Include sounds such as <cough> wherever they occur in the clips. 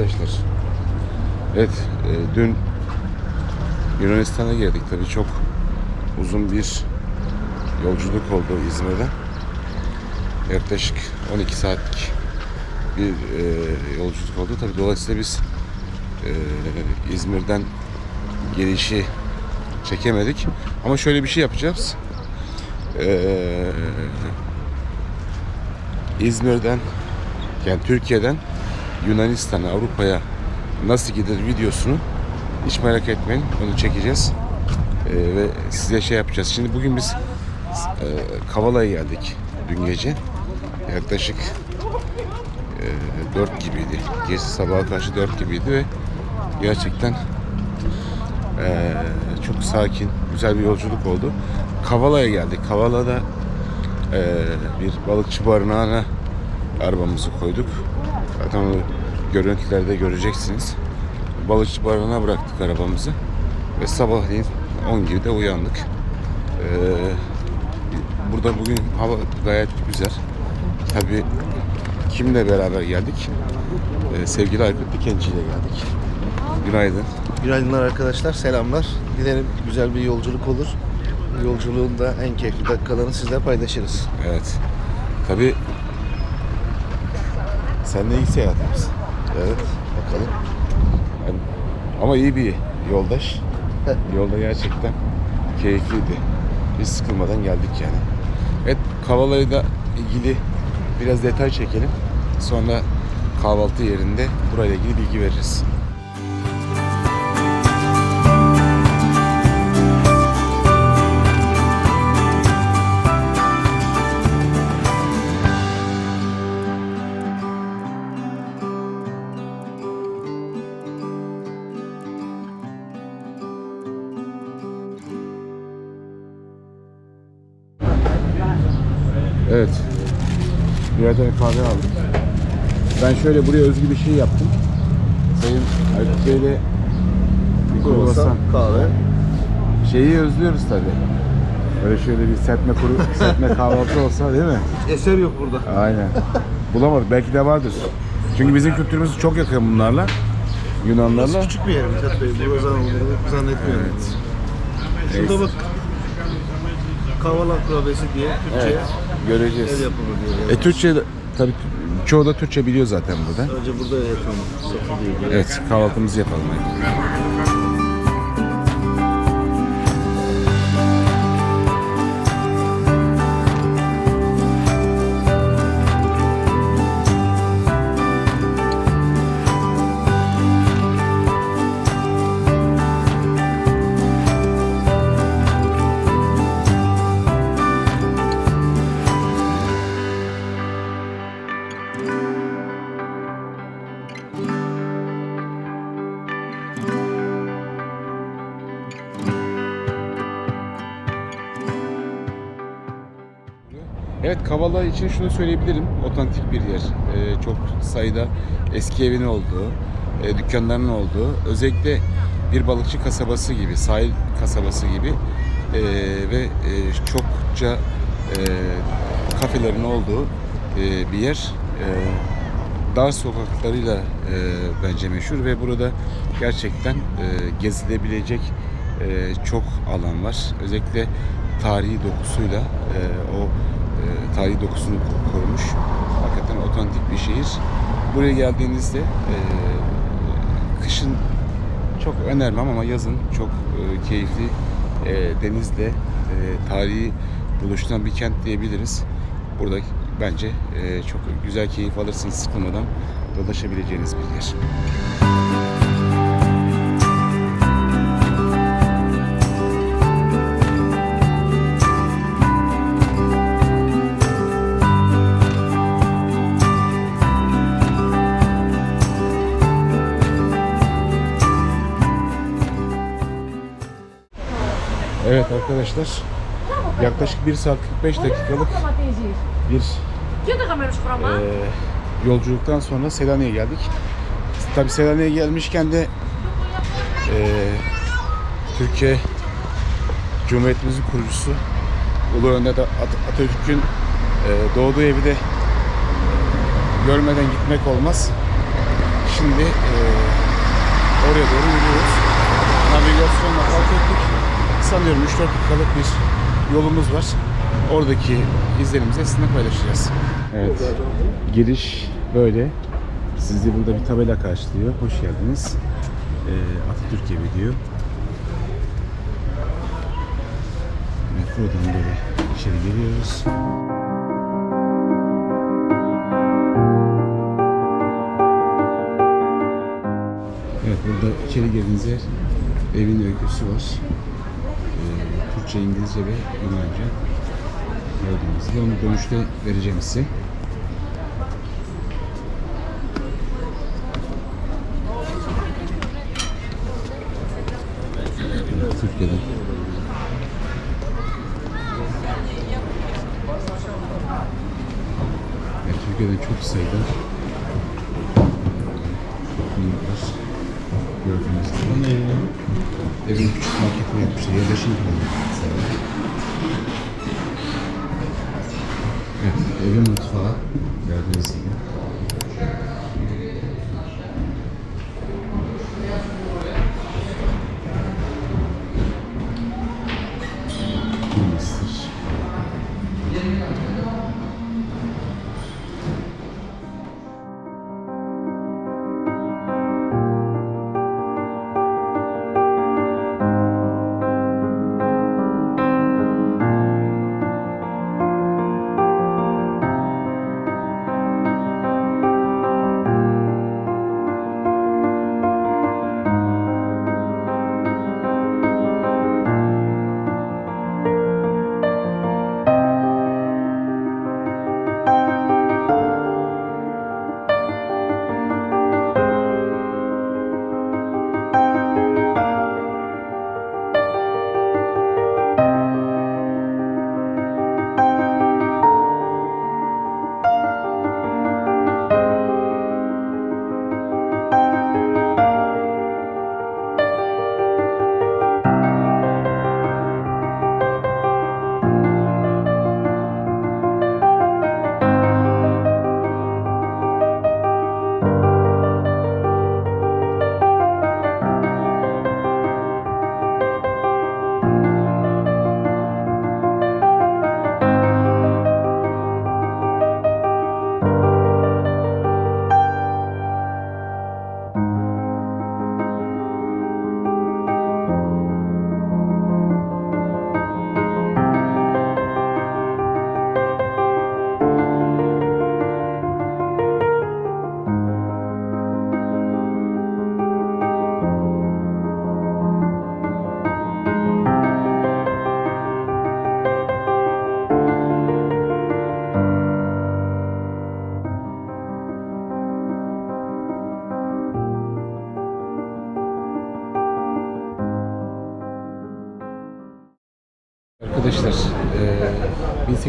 Arkadaşlar. Evet, e, dün Yunanistan'a geldik. Tabii çok uzun bir yolculuk oldu İzmir'den. Yaklaşık 12 saatlik bir e, yolculuk oldu. Tabii dolayısıyla biz e, İzmir'den gelişi çekemedik. Ama şöyle bir şey yapacağız. E, İzmir'den yani Türkiye'den Yunanistan'a, Avrupa'ya nasıl gidilir videosunu hiç merak etmeyin. Onu çekeceğiz. Ee, ve size şey yapacağız. Şimdi bugün biz e, Kavala'ya geldik dün gece. Yaklaşık e, 4 gibiydi. Gece sabaha karşı 4 gibiydi ve gerçekten e, çok sakin, güzel bir yolculuk oldu. Kavala'ya geldik. Kavala'da e, bir balıkçı barınağına arabamızı koyduk. Zaten onu görüntülerde göreceksiniz. Balıkçı barınağına bıraktık arabamızı. Ve sabahleyin 10 gibi de uyandık. Ee, burada bugün hava gayet güzel. Tabii kimle beraber geldik? Ee, sevgili Aykut Dikenci ile geldik. Günaydın. Günaydınlar arkadaşlar, selamlar. Dilerim güzel bir yolculuk olur. Yolculuğun da en keyifli dakikalarını sizle paylaşırız. Evet. Tabii sen de ilk seyahatimiz. Evet, bakalım. Yani, ama iyi bir yoldaş. <laughs> Yolda gerçekten keyifliydi. Biz sıkılmadan geldik yani. Evet Kavala'yla ilgili biraz detay çekelim. Sonra kahvaltı yerinde burayla ilgili bilgi veririz. Şöyle buraya özgü bir şey yaptım. Sayın Aykut Bey'le bir kruvasan. kahve. Şeyi özlüyoruz tabii. Böyle şöyle bir serpme kuru, <laughs> serpme kahvaltı olsa değil mi? Eser yok burada. Aynen. Bulamadık. Belki de vardır. Çünkü bizim kültürümüz çok yakın bunlarla. Yunanlarla. Burası küçük bir yer Mithat Bey. Burada zannediyorum, zannetmiyorum. Evet. Şurada bak. Kavala kurabiyesi diye Türkçe Evet. Göreceğiz. el yapımı diyor. E Türkçe tabii çoğu da Türkçe biliyor zaten burada. Önce burada yapımı satılıyor. Evet kahvaltımızı yapalım. Evet Kavala için şunu söyleyebilirim. Otantik bir yer. Ee, çok sayıda eski evin olduğu, e, dükkanların olduğu, özellikle bir balıkçı kasabası gibi, sahil kasabası gibi e, ve e, çokça e, kafelerin olduğu e, bir yer. E, dar sokaklarıyla e, bence meşhur ve burada gerçekten e, gezilebilecek e, çok alan var. Özellikle tarihi dokusuyla e, o e, tarihi dokusunu korumuş. Hakikaten otantik bir şehir. Buraya geldiğinizde e, kışın çok önermem ama yazın çok e, keyifli e, denizde e, tarihi buluşturan bir kent diyebiliriz. Burada bence e, çok güzel keyif alırsınız sıkılmadan dolaşabileceğiniz bir yer. Evet arkadaşlar yaklaşık 1 saat 45 dakikalık bir e, yolculuktan sonra Selanik'e geldik. Tabi Selanik'e gelmişken de e, Türkiye Cumhuriyetimizin kurucusu Ulu Önder At Atatürk'ün e, doğduğu evi de görmeden gitmek olmaz. Şimdi e, oraya doğru yürüyoruz. Navigasyonla fark ettik. Sanıyorum 3-4 dakikalık bir yolumuz var. Oradaki izlerimizi sizinle paylaşacağız. Evet. Giriş böyle. Sizi burada bir tabela karşılıyor. Hoş geldiniz. Ee, Atatürk evi diyor. Evet, buradan böyle içeri giriyoruz. Evet burada içeri girdiğinizde evin öyküsü var. Türkçe, İngilizce ve Yunanca. Gördüğünüz gibi onu dönüşte vereceğim size.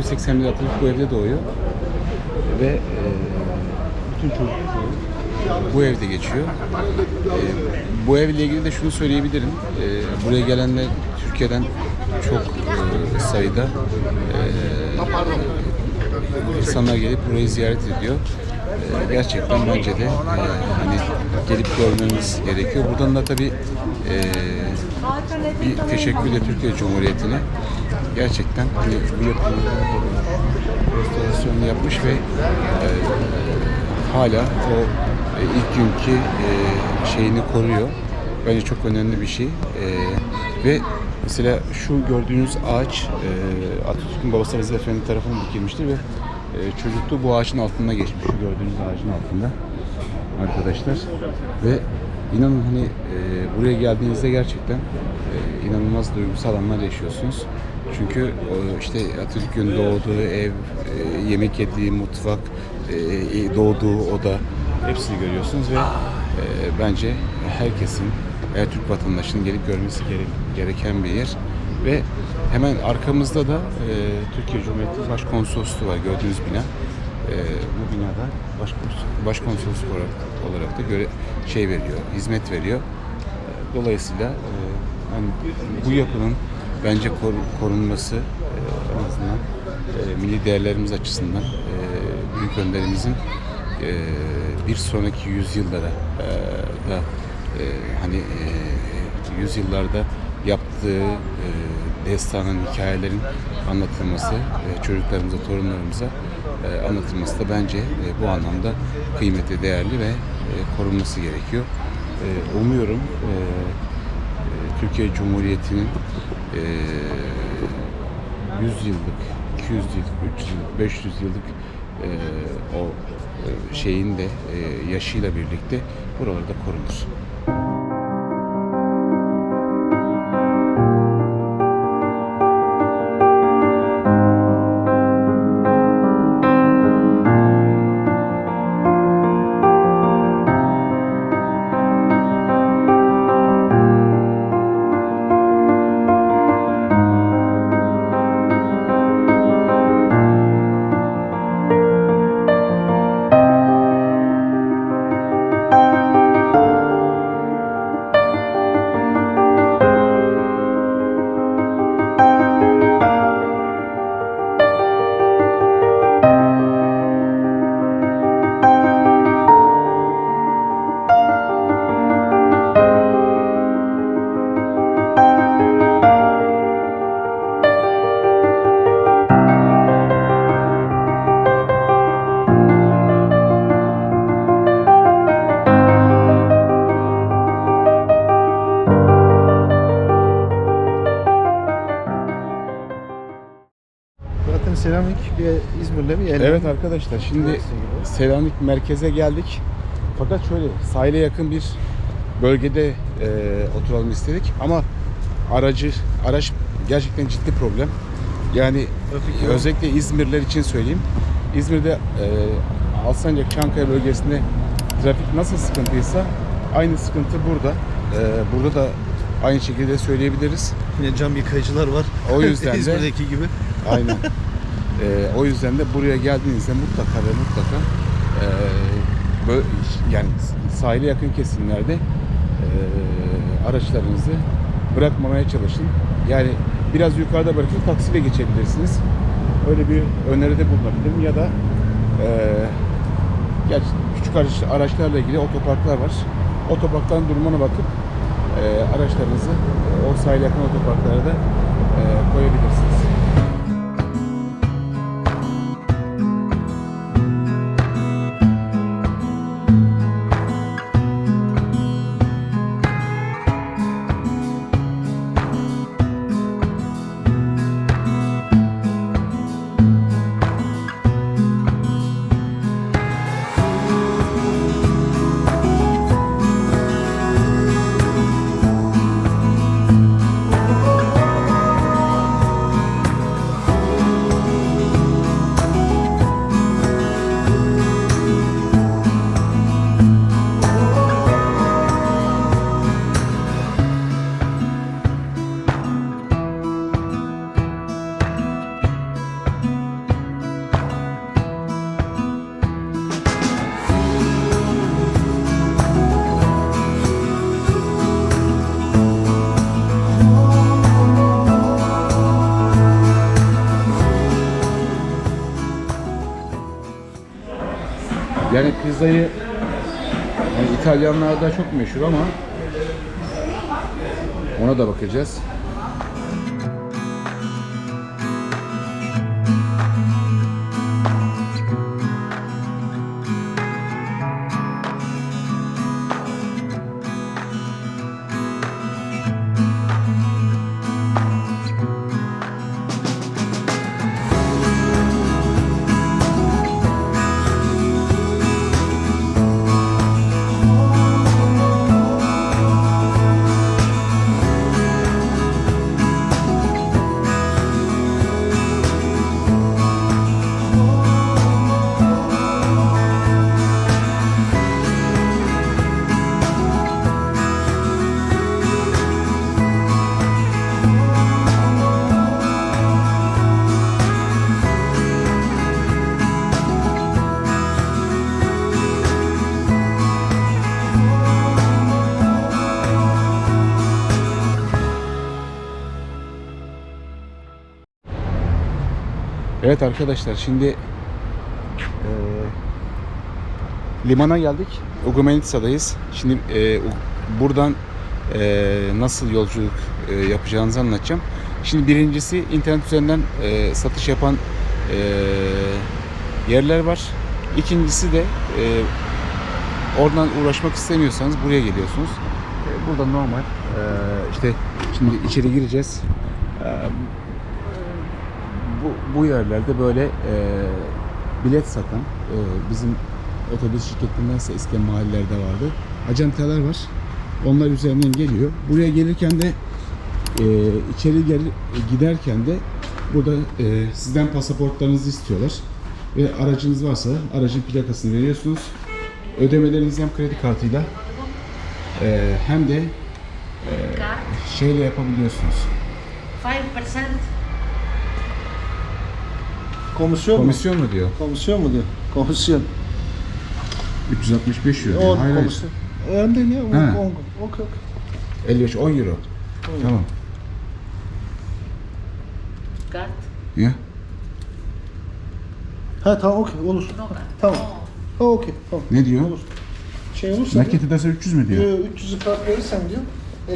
1880'de atılıp bu evde doğuyor. Ve e, bütün çocukluğu bu evde geçiyor. E, bu evle ilgili de şunu söyleyebilirim. E, buraya gelenler Türkiye'den çok e, sayıda e, insanlar gelip burayı ziyaret ediyor. Gerçekten bence de e, hani gelip görmemiz gerekiyor. Buradan da tabii e, bir teşekkür de Türkiye Cumhuriyeti'ne. Gerçekten hani bu yapının restorasyonunu yapmış ve e, hala o e, ilk günkü e, şeyini koruyor. Bence çok önemli bir şey. E, ve mesela şu gördüğünüz ağaç e, Atatürk'ün babası Aziz Efendi tarafından dikilmiştir ve e, çocukluğu bu ağacın altında geçmiş. Şu gördüğünüz ağacın altında arkadaşlar. Ve inanın hani e, buraya geldiğinizde gerçekten e, inanılmaz duygusal anlar yaşıyorsunuz. Çünkü o işte Atatürk'ün doğduğu ev, e, yemek yediği mutfak, e, doğduğu oda hepsini görüyorsunuz ve e, bence herkesin her Türk vatandaşının gelip görmesi gere- gereken bir yer. Ve hemen arkamızda da e, Türkiye Cumhuriyeti Başkonsolosluğu var gördüğünüz bina. E, bu binada başkons- başkonsolosluk olarak, olarak da göre şey veriyor, hizmet veriyor. E, Dolayısıyla e, hani bu yapının bence koru- korunması e, en azından e, milli değerlerimiz açısından e, büyük önderimizin e, bir sonraki yüzyıllara e, da e, hani e, yüzyıllarda yaptığı e, destanın, hikayelerin anlatılması, e, çocuklarımıza, torunlarımıza e, anlatılması da bence e, bu anlamda kıymetli, değerli ve korunması gerekiyor. Umuyorum Türkiye Cumhuriyeti'nin e, 100 yıllık, 200 yıllık, 300 yıllık, 500 yıllık o şeyin de yaşıyla birlikte buralarda korunur. İzmir'le bir el. Evet arkadaşlar şimdi. Selanik merkeze geldik. Fakat şöyle sahile yakın bir bölgede e, oturalım istedik ama aracı araç gerçekten ciddi problem. Yani Trafik özellikle İzmirliler için söyleyeyim. İzmir'de e, Alsancak Çankaya bölgesinde trafik nasıl sıkıntıysa aynı sıkıntı burada. E, burada da aynı şekilde söyleyebiliriz. Yine cam yıkayıcılar var. O yüzden de- <laughs> İzmir'deki gibi. Aynen. <laughs> Ee, o yüzden de buraya geldiğinizde mutlaka ve mutlaka e, böyle, yani sahile yakın kesimlerde e, araçlarınızı bırakmamaya çalışın. Yani biraz yukarıda bırakıp taksiyle geçebilirsiniz. Öyle bir öneride bulunabilirim ya da e, gerçi küçük araç, araçlarla ilgili otoparklar var. Otoparkların durumuna bakıp e, araçlarınızı e, o sahile yakın otoparklara da e, koyabilirsiniz. Pizzayı yani İtalyanlarda çok meşhur ama ona da bakacağız. Evet arkadaşlar şimdi eee, limana geldik. Ugumenitsa'dayız. Şimdi e, buradan e, nasıl yolculuk e, yapacağınızı anlatacağım. Şimdi birincisi internet üzerinden e, satış yapan e, yerler var. İkincisi de e, oradan uğraşmak istemiyorsanız buraya geliyorsunuz. E, burada normal. e, işte şimdi içeri gireceğiz. E, bu, bu yerlerde böyle e, bilet satan e, bizim otobüs şirketindense eski mahallelerde vardı. Ajantalar var. Onlar üzerinden geliyor. Buraya gelirken de e, içeri gel, giderken de burada e, sizden pasaportlarınızı istiyorlar. Ve aracınız varsa aracın plakasını veriyorsunuz. Ödemelerinizi hem kredi kartıyla e, hem de Car, şeyle yapabiliyorsunuz. 5%. Komisyon, mu? Komisyon mu diyor? Komisyon mu diyor? Komisyon. 365 euro. O diyor. Hayır hayır. komisyon. Önemli değil ya. Ha. Okey, okey. 55 10 euro. Tamam. Card. Ya. Ha tamam okey olur. No. Tamam. Ha okey tamam. Ne diyor? Olur. Şey olursa Nakit ederse 300 mü diyor? diyor, 300'ü kart verirsen diyor.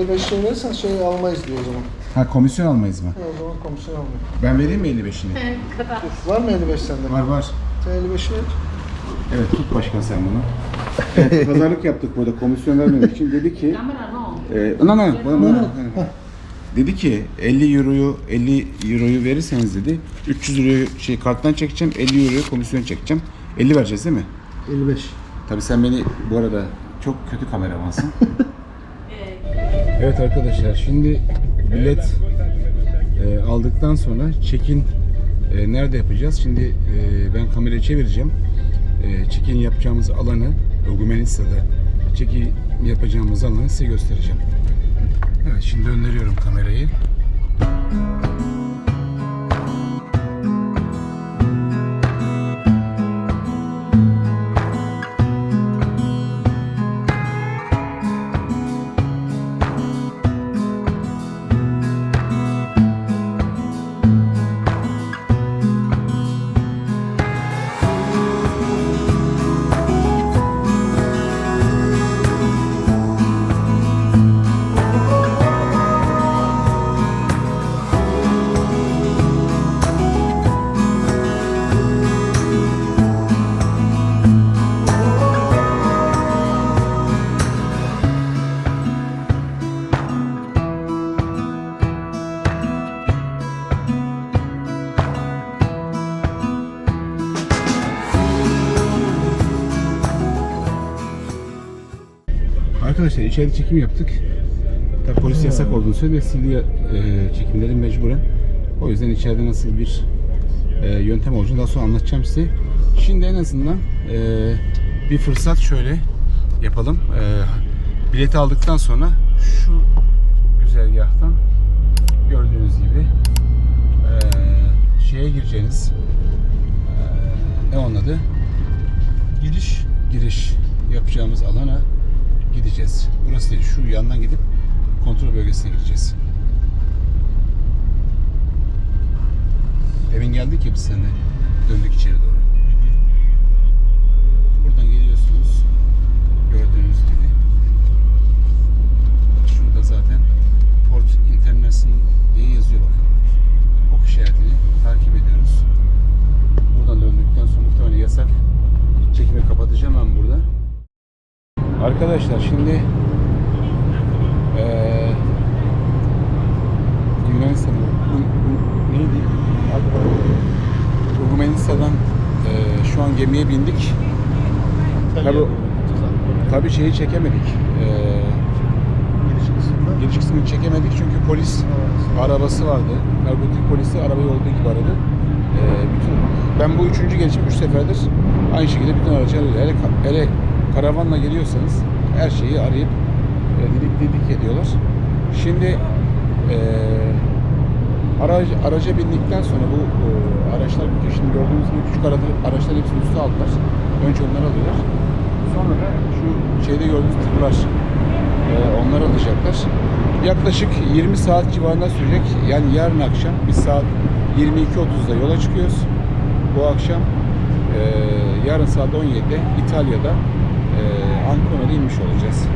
55 şey verirsen şey almayız diyor o zaman. Ha komisyon almayız mı? O zaman komisyon almıyor. Ben vereyim mi 55'ini? Gracias. Var mı 55 sende? Var var. Sen 55'i ver. Evet tut başkan sen bunu. Evet, pazarlık yaptık burada komisyon vermemek için. Dedi ki no. e, no, no, no, bana- bana-. Dedi ki 50 euroyu 50 euroyu verirseniz dedi 300 euroyu şey karttan çekeceğim 50 euroyu komisyon çekeceğim. 50 vereceğiz değil mi? 55. Tabii sen beni bu arada çok kötü kameramansın. <laughs> evet arkadaşlar şimdi bilet e, aldıktan sonra check-in e, nerede yapacağız? Şimdi e, ben kamerayı çevireceğim. E, check-in yapacağımız alanı Ogumenitsa'da check-in yapacağımız alanı size göstereceğim. Evet şimdi döndürüyorum kamerayı. Arkadaşlar içeri çekim yaptık. Tabi polis yasak olduğunu söyledi CD e, çekimleri mecburen. O yüzden içeride nasıl bir e, yöntem olacağını daha sonra anlatacağım size. Şimdi en azından e, bir fırsat şöyle yapalım. E, bileti aldıktan sonra şu güzergahtan gördüğünüz gibi e, şeye gireceğiniz e, ne onun adı? Giriş. Giriş yapacağımız alana gideceğiz. Burası değil, şu yandan gidip kontrol bölgesine gireceğiz. Demin geldik ya biz seninle. Döndük içeri doğru. Buradan geliyorsunuz. Gördüğünüz gibi. Şurada zaten Port International diye yazıyor bakın. Ok işaretini takip ediyoruz. Buradan döndükten sonra muhtemelen yasak. Çekimi kapatacağım ben burada. Arkadaşlar şimdi eee Yunanistan'ın neydi? Yunanistan'dan eee, şu an gemiye bindik. Tabii, tabii şeyi çekemedik. Eee Giriş kısmını çekemedik çünkü polis arabası vardı. Narkotik polisi arabayı olduğu gibi aradı. Eee, bütün, ben bu üçüncü gelişim üç seferdir aynı şekilde bütün. Hele, ka- hele karavanla geliyorsanız her şeyi arayıp e, didik didik ediyorlar. Şimdi eee aracı, araca bindikten sonra bu e, araçlar bitiyor. Şimdi gördüğünüz gibi küçük arada, araçlar hepsini üstü aldılar. Önce onları alıyorlar. Sonra da şu şeyde gördüğünüz tırlar e, onları alacaklar. Yaklaşık 20 saat civarında sürecek. Yani yarın akşam biz saat 22.30'da yola çıkıyoruz. Bu akşam e, yarın saat 17'de İtalya'da e, Ancona'da inmiş olacağız.